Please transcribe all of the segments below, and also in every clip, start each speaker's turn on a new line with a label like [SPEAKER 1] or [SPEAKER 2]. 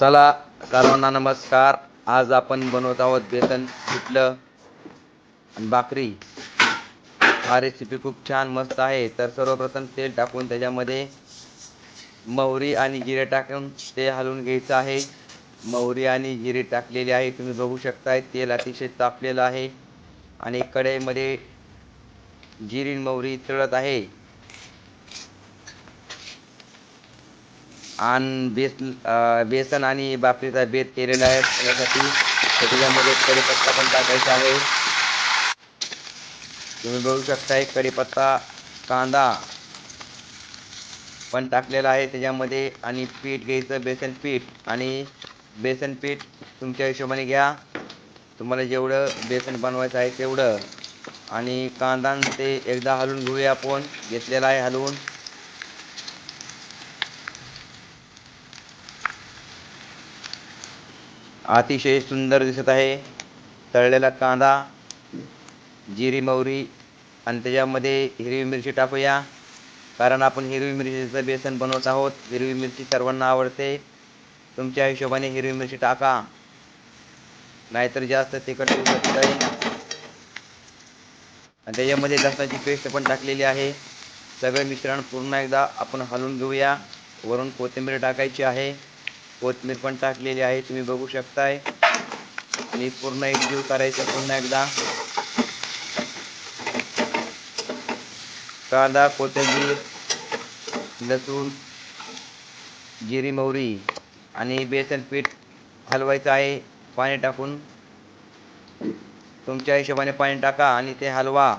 [SPEAKER 1] चला सर्वांना नमस्कार. आज आपण बनवत आहोत बेसन पिठलं आणि भाकरी. हा रेसिपी खूप छान मस्त आहे. तर सर्वप्रथम तेल टाकून त्याच्यामध्ये मोहरी आणि जिरे टाकून ते हलवून घ्यायचं आहे. मोहरी आणि जिरे टाकलेले आहे तुम्ही बघू शकताय. तेल अतिशय तापलेलं आहे. आणि कढईमध्ये जिरी मोहरी तळत आहे. आणि बेस बेसन आणि भाकरीचा बेत केलेला आहे त्यासाठी. त्याच्यामध्ये कढीपत्ता पण टाकायचा आहे. तुम्ही बघू शकताय कढीपत्ता कांदा पण टाकलेला आहे त्याच्यामध्ये. आणि पीठ घ्यायचं बेसन पीठ. आणि बेसन पीठ तुमच्या हिशोबाने घ्या. तुम्हाला जेवढं बेसन बनवायचं आहे तेवढं. आणि कांदा ते एकदा हलवून घेऊया आपण. घेतलेला आहे हलवून. अतिशय सुंदर दिसत आहे. तळलेला कांदा जिरी मोहरी आणि त्याच्यामध्ये हिरवी मिरची टाकूया. कारण आपण हिरवी मिरचीचं बेसन बनवत आहोत. हिरवी मिरची सर्वांना आवडते. तुमच्या हिशोबाने हिरवी मिरची टाका. नाहीतर जास्त तिखट होऊ शकतंय आणि त्याच्यामध्ये लसणाची पेस्ट पण टाकलेली आहे. सगळं मिश्रण पूर्ण एकदा आपण हलवून घेऊया. वरून कोथिंबीर टाकायची आहे. कोथमीर पण टाकलेली आहे तुम्ही बघू शकताय. आणि पूर्ण एकजीव करायचं पुन्हा एकदा. कांदा कोथिंबीर लसूण जिरी मोहरी आणि बेसन पीठ हलवायचं आहे पाणी टाकून. तुमच्या हिशोबाने पाणी टाका आणि ते हलवा.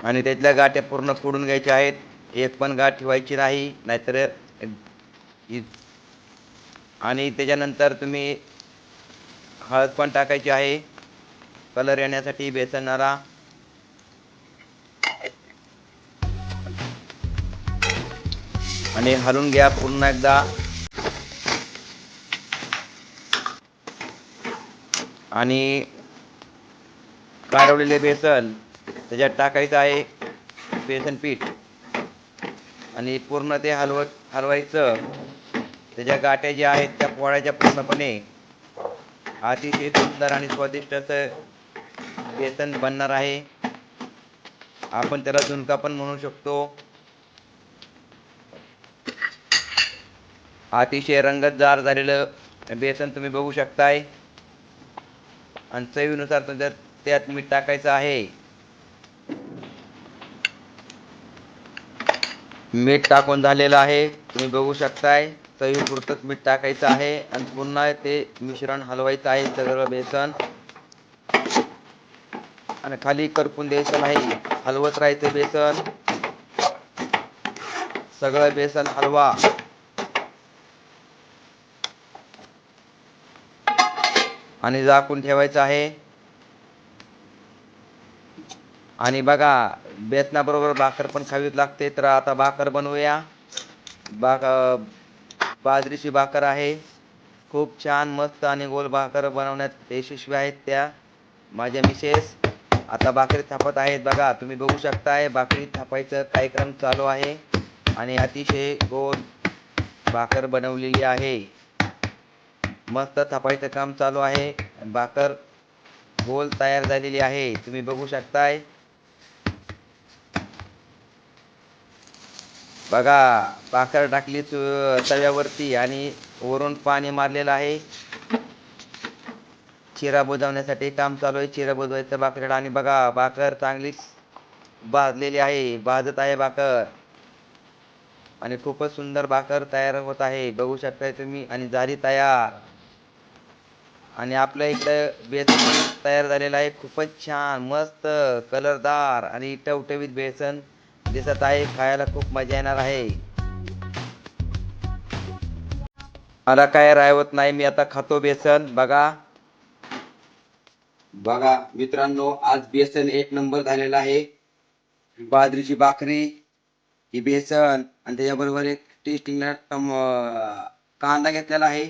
[SPEAKER 1] आणि त्यातल्या गाठ्या पूर्ण फोडून घ्यायच्या आहेत. एक पण गाठ ठेवायची नाही नाहीतर आणि त्याच्यानंतर तुम्ही हळद पण टाकायची आहे. कलर येण्यासाठी बेसनाला आणि हलून घ्या पुन्हा एकदा. आणि काढवलेले बेसन त्याच्यात टाकायचं आहे बेसन पीठ. आणि पूर्ण ते हलव हलवायचं त्याच्या गाठ्या ज्या आहेत त्या पोळ्याच्या पूर्णपणे अतिशय सुंदर आणि स्वादिष्ट असं बेसन बनणार आहे. आपण त्याला झुणका पण म्हणू शकतो. अतिशय रंगतदार झालेलं बेसन तुम्ही बघू शकताय. आणि चवीनुसार तुमच्या त्यात मीठ टाकायचं आहे. मीठ टाकून झालेलं आहे. तुम्ही बघू शकताय चवीपुरतंच मीठ टाकायचं आहे. आणि पुन्हा ते मिश्रण हलवायचं आहे सगळं बेसन. आणि खाली करपून द्यायचं नाही हलवत राहायचं बेसन. सगळं बेसन हलवा. आणि झाकून ठेवायचं आहे. आणि बघा बेतनाबरोबर भाकर पण खावीच लागते. तर आता भाकर बनवूया. बाक बाजरीची भाकर आहे. खूप छान मस्त आणि गोल भाकर बनवण्यात यशस्वी आहेत त्या माझ्या मिसेस आता भाकरी थापत आहेत बघा तुम्ही बघू शकताय भाकरी थापायचं कार्यक्रम चालू आहे. आणि अतिशय गोल भाकर बनवलेली आहे. मस्त थापायचं काम चालू आहे. भाकर गोल तयार झालेली आहे. तुम्ही बघू शकताय. बघा भाकर टाकली तू तव्यावरती आणि वरून पाणी मारलेलं आहे. चिरा बुजवण्यासाठी काम चालू आहे. चिरा बुजवायचं भाकरीला आणि बघा भाकर चांगली भाजलेली आहे. भाजत आहे भाकर. आणि खूपच सुंदर भाकर तयार होत आहे. बघू शकताय तुम्ही आणि झाली तयार. आणि आपल्या इकडं बेसन तयार झालेलं आहे. खूपच छान मस्त कलरदार आणि टवटवीत बेसन. दिसत आहे खायला खूप मजा येणार आहे. मला काय राहत नाही मी आता खातो बेसन. बघा. बघा मित्रांनो आज बेसन एक नंबर झालेला आहे. बाजरीची भाकरी ही बेसन आणि त्याच्याबरोबर एक टेस्टिंगला कांदा घेतलेला आहे.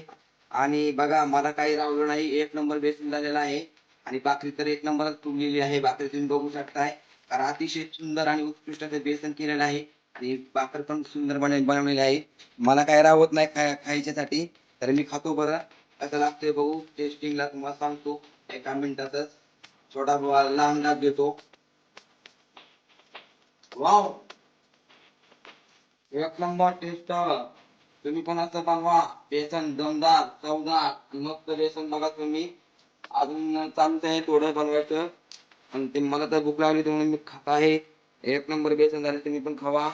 [SPEAKER 1] आणि बघा मला काही राहिलं नाही एक नंबर बेसन झालेला आहे. आणि भाकरी तर एक नंबरच तुंबलेली आहे भाकरी तुम्ही बघू शकताय. कारण अतिशय सुंदर आणि उत्कृष्ट ते बेसन केलेलं आहे. आणि भाकर पण सुंदर बनव बनवलेली आहे. मला काय राहत नाही खाय खायच्यासाठी तर मी खातो बरं. कसं लागतंय बघू. टेस्टिंगला तुम्हाला सांगतो. एका मिनिटातच. छोटा बुवा लहान लाभ घेतो. वाव एक नंबर टेस्ट तुम्ही पण असं बनवा. बेसन दमदार चवदार मस्त बेसन बघा तुम्ही. अजून चालत आहे थोडं बनवायचं. आणि ते मला तर भूक लागली म्हणून मी खात आहे. एक नंबर बेसन झाले तुम्ही पण खावा.